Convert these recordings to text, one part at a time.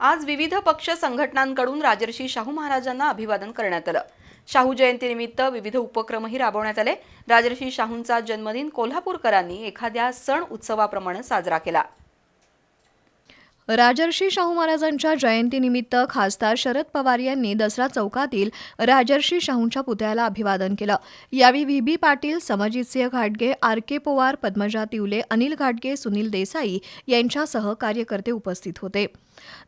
आज विविध पक्ष संघटनांकडून राजर्षी शाहू महाराजांना अभिवादन करण्यात आलं. शाहू जयंतीनिमित्त विविध उपक्रमही राबवण्यात आले. राजर्षी शाहूंचा जन्मदिन कोल्हापूरकरांनी एखाद्या सण उत्सवाप्रमाणे साजरा केला. राजर्षी शाहू महाराजांच्या जयंतीनिमित्त खासदार शरद पवार यांनी दसरा चौकातील राजर्षी शाहूंच्या पुतळ्याला अभिवादन केलं. यावेळी व्ही. बी. पाटील समजितसिंह घाटगे आर. के. पवार पद्मजा तिवले अनिल घाटगे सुनील देसाई यांच्यासह कार्यकर्ते उपस्थित होते.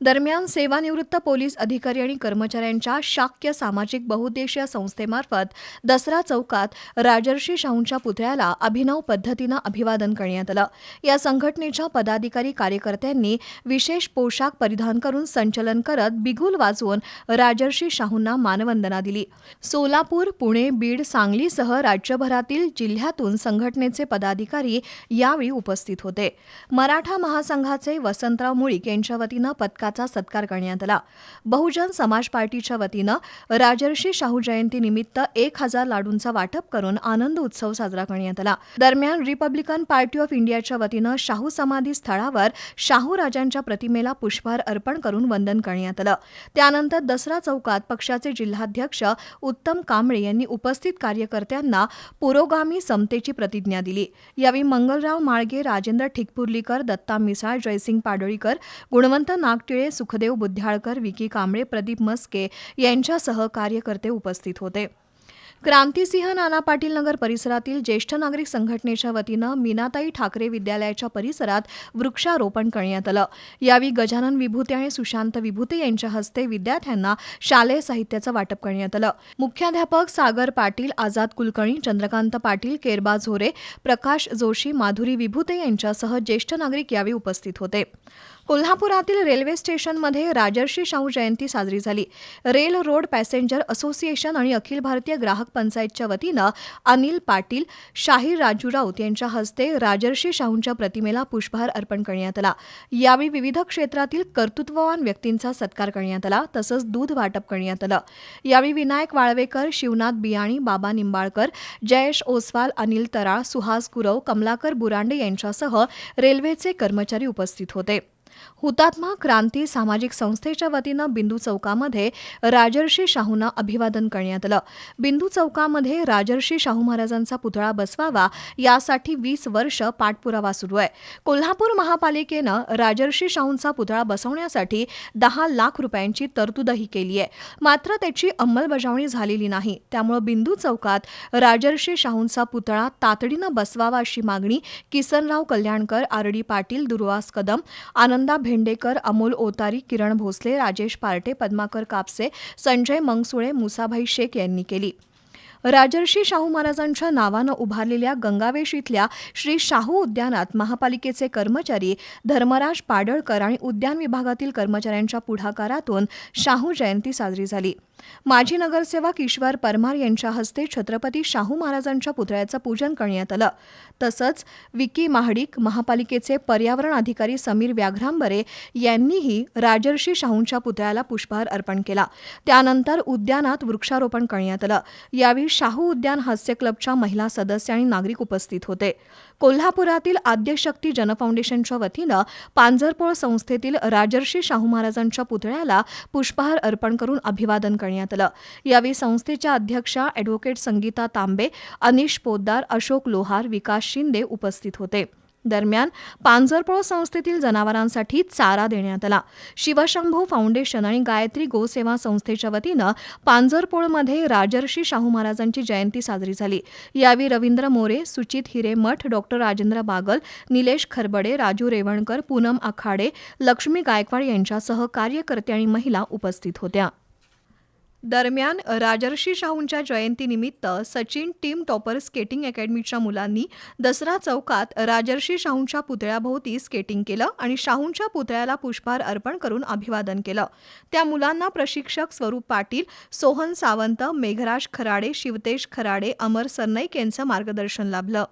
दरम्यान सेवानिवृत्त पोलीस अधिकारी आणि कर्मचाऱ्यांच्या शाक्य सामाजिक बहुउद्देशीय संस्थेमार्फत दसरा चौकात राजर्षी शाहूंच्या पुतळ्याला अभिनव पद्धतीनं अभिवादन करण्यात आलं. या संघटनेच्या पदाधिकारी कार्यकर्त्यांनी विशेष पोशाख परिधान करून संचलन करत बिगुल वाजवून राजर्षी शाहूंना मानवंदना दिली. सोलापूर पुणे बीड सांगलीसह राज्यभरातील जिल्ह्यातून संघटनेचे पदाधिकारी यावेळी उपस्थित होते. मराठा महासंघाचे वसंतराव मुळीक यांच्या वतीनं पदकाचा सत्कार करण्यात आला. बहुजन समाज पार्टीच्या वतीनं राजर्षी शाहू जयंतीनिमित्त एक हजार लाडूंचा वाटप करून आनंद उत्सव साजरा करण्यात आला. दरम्यान रिपब्लिकन पार्टी ऑफ इंडियाच्या वतीनं शाहू समाधी स्थळावर शाहू राजांच्या प्रतिमेला पुष्पहार अर्पण करून वंदन करण्यात आलं. त्यानंतर दसरा चौकात पक्षाचे जिल्हाध्यक्ष उत्तम कांबळे यांनी उपस्थित कार्यकर्त्यांना पुरोगामी समतेची प्रतिज्ञा दिली. यावेळी मंगलराव माळगे राजेंद्र ठिकपुर्लीकर दत्ता मिसाळ जयसिंग पाडळीकर गुणवंत नागटिळे सुखदेव बुद्ध्याळकर विकी कांबळे प्रदीप मस्के यांच्यासह कार्यकर्ते उपस्थित होते. क्रांतिसिंह नाना पाटील नगर परिसरातील ज्येष्ठ नागरिक संघटनेच्या वतीनं मीनाताई ठाकरे विद्यालयाच्या परिसरात वृक्षारोपण करण्यात आलं. यावेळी गजानन विभूते आणि सुशांत विभूते यांच्या हस्ते विद्यार्थ्यांना शालेय साहित्याचं वाटप करण्यात आलं. मुख्याध्यापक सागर पाटील आझाद कुलकर्णी चंद्रकांत पाटील केरबा झोरे प्रकाश जोशी माधुरी विभूते यांच्यासह ज्येष्ठ नागरिक यावेळी उपस्थित होते. कोल्हापुरातील रेल्वे स्टेशनमध्ये राजर्षी शाहू जयंती साजरी झाली. रेल रोड पॅसेंजर असोसिएशन आणि अखिल भारतीय ग्राहक पंचायतच्या वतीनं अनिल पाटील शाहीर राजू राऊत यांच्या हस्ते राजर्षी शाहूंच्या प्रतिमेला पुष्पहार अर्पण करण्यात आला. यावेळी विविध क्षेत्रातील कर्तृत्ववान व्यक्तींचा सत्कार करण्यात आला तसंच दूध वाटप करण्यात आलं. यावेळी विनायक वाळवेकर शिवनाथ बियाणी बाबा निंबाळकर जयेश ओसवाल अनिल तराळ सुहास गुरव कमलाकर बुरांडे यांच्यासह रेल्वेचे कर्मचारी उपस्थित होते. हुतात्मा क्रांती सामाजिक संस्थेच्या वतीनं बिंदू चौकामध्ये राजर्षी शाहूंना अभिवादन करण्यात आलं. बिंदू चौकामध्ये राजर्षी शाहू महाराजांचा पुतळा बसवावा यासाठी वीस वर्ष पाठपुरावा सुरू आहे. कोल्हापूर महापालिकेनं राजर्षी शाहूंचा पुतळा बसवण्यासाठी दहा लाख रुपयांची तरतूदही केली आहे. मात्र त्याची अंमलबजावणी झालेली नाही. त्यामुळे बिंदू चौकात राजर्षी शाहूंचा पुतळा तातडीनं बसवावा अशी मागणी किसनराव कल्याणकर आरडी पाटील दुर्वास कदम आनंद भेंडेकर अमोल ओतारी किरण भोसले राजेश पार्टे पद्माकर कापसे संजय मंगसुळे मुसाभाई शेख यांनी केली. राजर्षी शाहू महाराजांच्या नावानं उभारलेल्या गंगावेश इथल्या श्री शाहू उद्यानात महापालिकेचे कर्मचारी धर्मराज पाडळकर आणि उद्यान विभागातील कर्मचाऱ्यांच्या पुढाकारातून शाहू जयंती साजरी झाली. माजी नगरसेवक ईश्वर परमार यांच्या हस्ते छत्रपती शाहू महाराजांच्या पुतळ्याचं पूजन करण्यात आलं. तसंच विकी महाडिक महापालिकेचे पर्यावरण अधिकारी समीर व्याघ्रांबरे यांनीही राजर्षी शाहूंच्या पुतळ्याला पुष्पहार अर्पण केला. त्यानंतर उद्यानात वृक्षारोपण करण्यात आलं. यावेळी शाहू उद्यान हास्य क्लबच्या महिला सदस्य आणि नागरिक उपस्थित होते. कोल्हापुरातील आद्यशक्ती जनफाउंडेशनच्या वतीनं पांजरपोळ संस्थेतील राजर्षी शाहू महाराजांच्या पुतळ्याला पुष्पहार अर्पण करून अभिवादन करण्यात आलं. यावेळी संस्थेच्या अध्यक्षा अॅडव्होकेट संगीता तांबे अनिश पोद्दार अशोक लोहार विकास शिंदे उपस्थित होते. दरम्यान पांजरपोळ संस्थेतील जनावरांसाठी चारा देण्यात आला. शिवशंभू फाउंडेशन आणि गायत्री गोसेवा संस्थेच्या वतीनं पांजरपोळमध्ये राजर्षी शाहू महाराजांची जयंती साजरी झाली. यावेळी रवींद्र मोरे सुचित हिरेमठ डॉक्टर राजेंद्र बागल निलेश खरबडे राजू रेवणकर पूनम आखाडे लक्ष्मी गायकवाड यांच्यासह कार्यकर्ते आणि महिला उपस्थित होत्या. दरम्यान राजर्षी शाहूंच्या जयंतीनिमित्त सचिन टीम टॉपर स्केटिंग अकॅडमीच्या मुलांनी दसरा चौकात राजर्षी शाहूंच्या पुतळ्याभोवती स्केटिंग केलं आणि शाहूंच्या पुतळ्याला पुष्पहार अर्पण करून अभिवादन केलं. त्या मुलांना प्रशिक्षक स्वरूप पाटील सोहन सावंत मेघराज खराडे शिवतेश खराडे अमर सरनाईक यांचं मार्गदर्शन लाभलं.